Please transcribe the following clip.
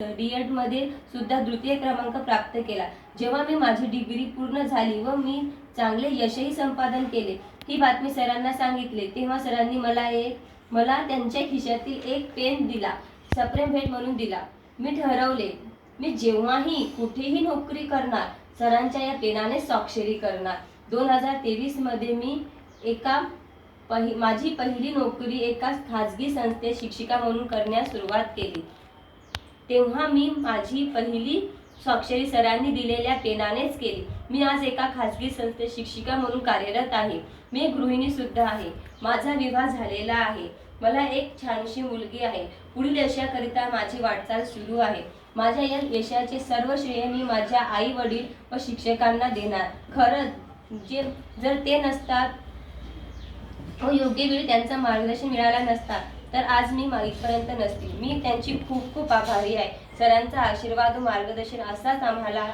D मध्ये सुद्धा द्वितीय क्रमांक प्राप्त केला. जेव्हा मी माझी डिग्री पूर्ण झाली व मी चांगले यशही संपादन केले ही बातमी सरांना सांगितले. तेव्हा सरांनी मला एक मला त्यांच्या खिशातील एक पेन दिला सप्रेम भेट म्हणून दिला. मी ठरवले मी जेव्हाही कुठेही नोकरी करणार सरांच्या या पेनाने स्वाक्षरी करणार. दोन हजार तेवीसमध्ये मी एका पहि माझी पहिली नोकरी एका खाजगी संस्थेत शिक्षिका म्हणून करण्यास सुरुवात केली. तेव्हा मी माझी पहिली स्वाक्षरी सरांनी दिलेल्या पेनानेच केली. मी आज एका खाजगी संस्थेत शिक्षिका म्हणून कार्यरत आहे. मी गृहिणी सुद्धा आहे. माझा विवाह झालेला आहे. मला एक छानशी मुलगी आहे. पुढील यशाकरिता माझी वाटचाल सुरू आहे. माझ्या या यशाचे सर्व श्रेय मी माझ्या आई वडील व शिक्षकांना देणार. खरंच जे जर ते नसतात व योग्य वेळी त्यांचं मार्गदर्शन मिळालं नसता तर आज मी मा- नसतील मी त्यांची खूप खूप आभारी आहे. सरांचा आशीर्वाद मार्गदर्शन असाच आम्हाला